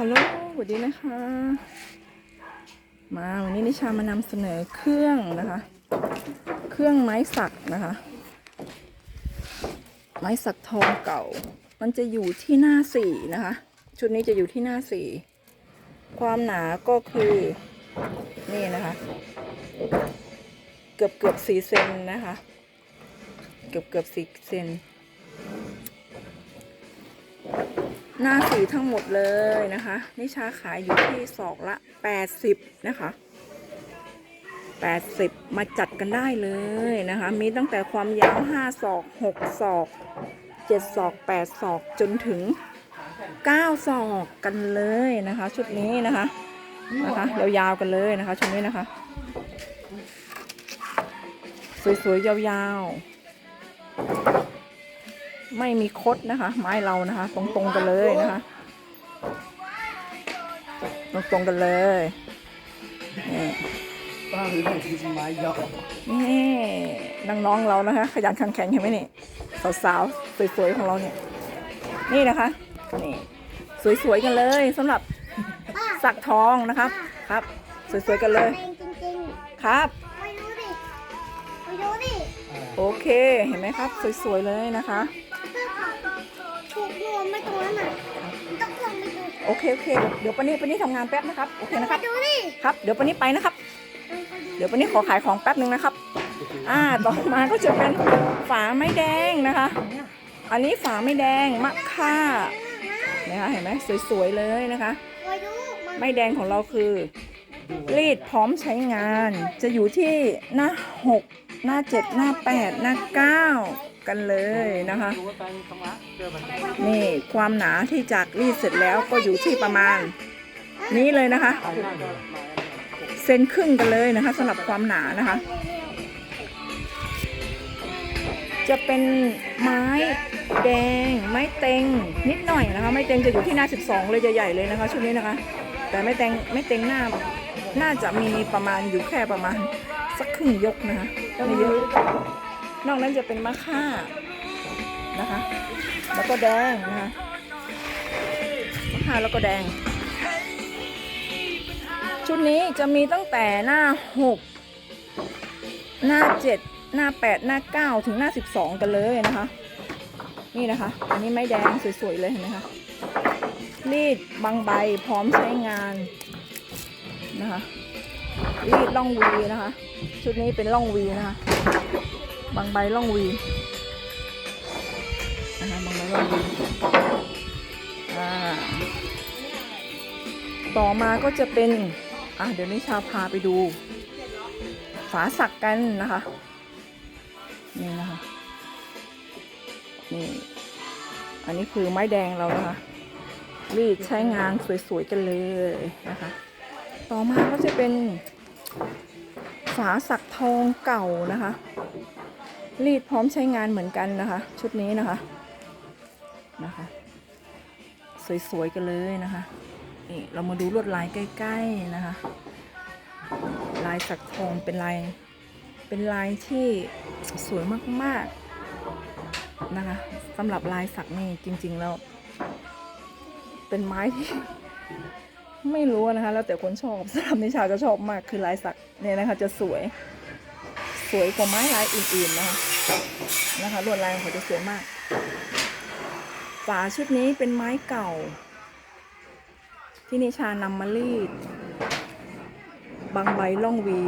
ฮัลโหลสวัสดีนะคะ มาวันนี้นิชามานำเสนอเครื่องนะคะ เครื่องไม้สักนะคะ ไม้สักทองเก่า มันจะอยู่ที่หน้าสี่นะคะ ชุดนี้จะอยู่ที่หน้าสี่ความหนาก็คือนี่นะคะ เกือบเกือบสี่เซนนะคะ เกือบเกือบสี่เซน หน้าสีทั้งหมดเลยนะคะ นิชาขายอยู่ที่ศอกละ80นะคะ80มาจัดกันได้เลยนะคะ มีตั้งแต่ความยาว5ศอก6ศอก7ศอก8ศอกจนถึง9ศอกกันเลยนะคะ ชุดนี้นะคะนะคะยาวๆกันเลยนะคะ ชุดนี้นะคะ สวยๆยาวๆ ไม่มีคดนะคะ ไม้เรานะคะ ตรงๆกันเลยนะคะ ตรงๆกันเลยนี่ป้าหรือไม่ที่ไม้ยาวนี่น้องๆเรานะคะ ขยันขันแข็งเห็นไหมนี่สาวๆสวยๆของเราเนี่ย นี่นะคะนี่สวยๆกันเลยสำหรับสักทองนะครับครับ สวยๆกันเลยจริงครับๆไปดูดิไปดูดิโอเค เห็นไหมครับ สวยๆเลยนะคะ ถูกรวมไม่ตรงนั้นน่ะต้องลงไปดูโอเคโอเคเดี๋ยวปานี้ปานี้ทำงานแป๊บนะครับโอเคนะคไปรับดูดิครับเดี๋ยวปานี้ไปนะครับเออไปดูเดี๋ยววันนี้ขอขายของแป๊บหนึ่งนะครับ อ่าต่อมาก็จะเป็นฝาไม้แดงนะคะ อันนี้ฝาไม้แดงมะค่านะคะเห็นไหมสวยๆเลยนะคะ ไปดูมันไม้แดงของเราคือ รีดพร้อมใช้งาน จะอยู่ที่หน้า 6 หน้า 7 หน้า 8 หน้า9 กันเลยนะคะดูว่าแปลงตรงละเจอมันนี่ความหนาที่จากรีดเสร็จแล้วก็อยู่ที่ประมาณ นี้เลยนะคะไปหน้าเดินมาเซนครึ่งกันเลยนะคะสำหรับความหนานะคะ จะเป็นไม้แดง ไม้เต็งนิดหน่อยนะคะ ไม้เต็งจะอยู่ที่หน้า 12 เลยจะใหญ่เลยนะคะชุดนี้นะคะ แต่ไม้เต็งไม้เต็งหน้าน่าจะมีประมาณอยู่แค่ประมาณสักครึ่งยกนะคะไม่เยอะ นอกนั้นจะเป็นมะค่านะคะ แล้วก็แดงนะคะมะค่าแล้วก็แดง ชุดนี้จะมีตั้งแต่หน้า6หน้า7หน้า8หน้า9ถึงหน้า12กันเลยนะคะ นี่นะคะ อันนี้ไม้แดงสวยๆเลยเห็นไหมคะรีดบางใบพร้อมใช้งานนะคะรีดล่องวีนะคะ ชุดนี้เป็นล่องวีนะคะ บางใบล่องวีนะคะบางใบล่องวีต่อมาก็จะเป็นอะเดี๋ยวนิชาพาไปดู ฝาสักกันนะคะ นี่นะคะนี่อันนี้คือไม้แดงเรานะคะรีดใช้งานสวยๆกันเลยนะคะ ต่อมาก็จะเป็นฝาสักทองเก่านะคะ รีดพร้อมใช้งานเหมือนกันนะคะ ชุดนี้นะคะนะคะ สวยๆกันเลยนะคะนี่เรามาดูลวดลายใกล้ ๆนะคะ ลายสักทองเป็นลายเป็นลายที่สวยมากๆนะคะสำหรับลายสักนี่จริง ๆ แล้ว เป็นไม้ที่ไม่รู้นะคะ แล้วแต่คนชอบสำหรับนิชาจะชอบมากคือลายสักเนี่ยนะคะ จะสวย สวยกว่าไม้ลายอื่นๆนะคะนะคะลวดลายของเขาจะสวยมาก ฝาชุดนี้เป็นไม้เก่า ที่นิชานำมารีด บางใบล่องวี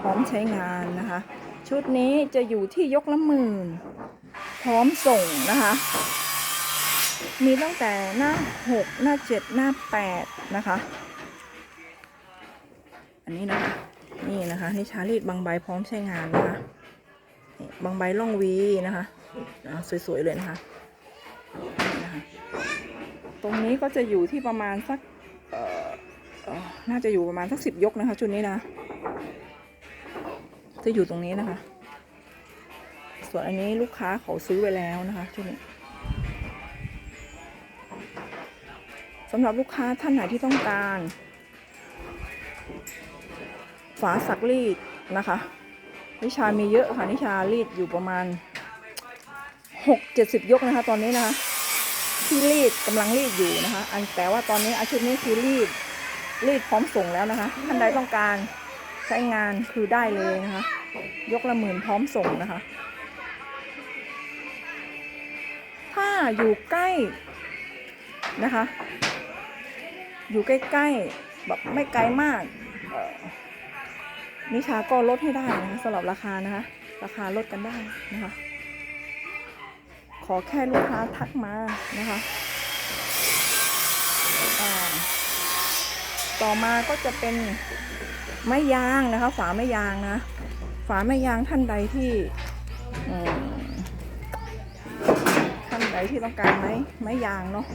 พร้อมใช้งานนะคะ ชุดนี้จะอยู่ที่ยกละหมื่น พร้อมส่งนะคะ มีตั้งแต่หน้า 6 หน้า 7 หน้า 8 นะคะ อันนี้นะคะ นี่นะคะนิชารีดบางใบพร้อมใช้งานนะคะนี่บางใบล่องวีนะคะสวยๆเลยนะคะ ตรงนี้ก็จะอยู่ที่ประมาณสักน่าจะอยู่ประมาณสักสิบยกนะคะชุดนี้นะ จะอยู่ตรงนี้นะคะ ส่วนอันนี้ลูกค้าเขาซื้อไปแล้วนะคะชุดนี้สำหรับลูกค้าท่านไหนที่ต้องการ ฝาสักรีดนะคะ นิชามีเยอะค่ะนิชารีดอยู่ประมาณหกเจ็ดสิบยกนะคะ ตอนนี้นะคะ ที่รีดกำลังรีดอยู่นะคะ อันแต่ว่าตอนนี้อาชุดนี้คือรีดรีดพร้อมส่งแล้วนะคะท่านใดต้องการใช้งานคือได้เลยนะคะ ยกละหมื่นพร้อมส่งนะคะ ถ้าอยู่ใกล้นะคะ อยู่ใกล้ๆแบบไม่ไกลมาก นิชาก็ลดให้ได้นะคะสำหรับราคานะคะ ราคาลดกันได้นะคะ ขอแค่ลูกค้าทักมานะคะต่อมาก็จะเป็นไม้ยางนะคะ ฝาไม้ยางนะ ฝาไม้ยางท่านใดที่ท่านใดที่ต้องการไม้ไม้ยางเนาะ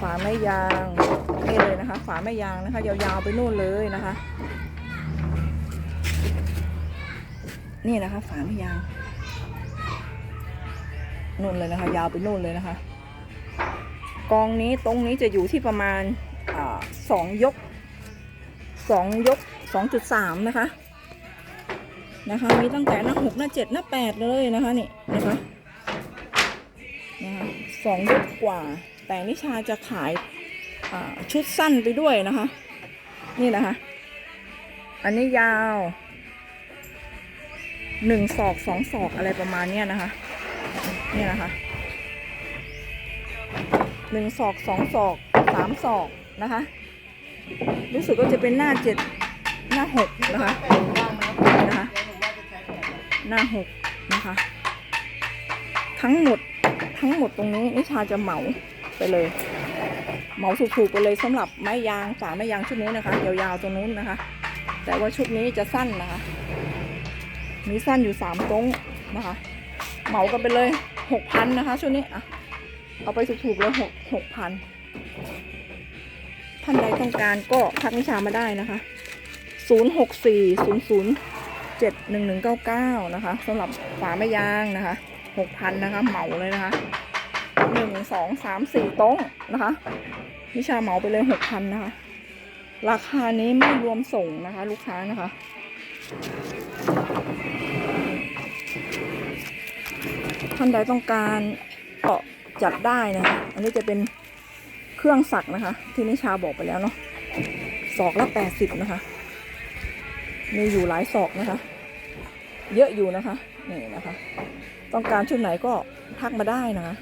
ฝาไม้ยาง นี่ยาไม้ยางนะคะ ยาวๆไปนู่นเลยนะคะ นี่นะคะ ฝาไม้ยางนู่นเลยนะคะ ยาวไปนู่นเลยนะคะ กองนี้ตรงนี้จะอยู่ที่ประมาณสองยกสองยกสองจุดสามนะคะนะคะมีตั้งแต่หน้าหกหน้าเจ็ดหน้าแปดเลยนะคะนี่นะคะนะคะสองยกกว่า แต่นิชาจะขาย ชุดสั้นไปด้วยนะคะ นี่นะคะ อันนี้ยาวหนึ่งศอกสองศอกอะไรประมาณเนี้ยนะคะ นี่นะคะหนึ่งศอกสองศอกสามศอกนะคะ รู้สึกว่าจะเป็นหน้าเจ็ดหน้าหกนะคะนะคะ หน้าหกนะคะ ทั้งหมดทั้งหมดตรงนี้นิชาจะเหมาไปเลย เหมาถูกๆไปเลยสำหรับไม้ยางฝาไม้ยางชุดนี้นะคะยาวๆตรงนู้นนะคะ แต่ว่าชุดนี้จะสั้นนะคะ มีสั้นอยู่สามตรงนะคะ เหมากันไปเลยหกพันนะคะ ชุดนี้อะเอาไปถูกๆเลยหกหกพันท่านใดต้องการก็ทักนิชามาได้นะคะศูนย์หกสี่ศูนย์ศูนย์เจ็ดหนึ่งหนึ่งเก้าเก้านะคะสำหรับฝาไม้ยางนะคะหกพันนะคะ เหมาเลยนะคะ นึ่งสองสามสี่โต๊ะนะคะนิชาเหมาไปเลยหกพันนะคะ ราคานี้ไม่รวมส่งนะคะ ลูกค้านะคะท่านใดต้องการเก็จัดได้นะคะ อันนี้จะเป็นเครื่องสักนะคะ ที่นิชาบอกไปแล้วเนาะศอกละแปดสิบนะคะ มีอยู่หลายศอกนะคะ เยอะอยู่นะคะ นี่นะคะ ต้องการชุดไหนก็ทักมาได้นะคะ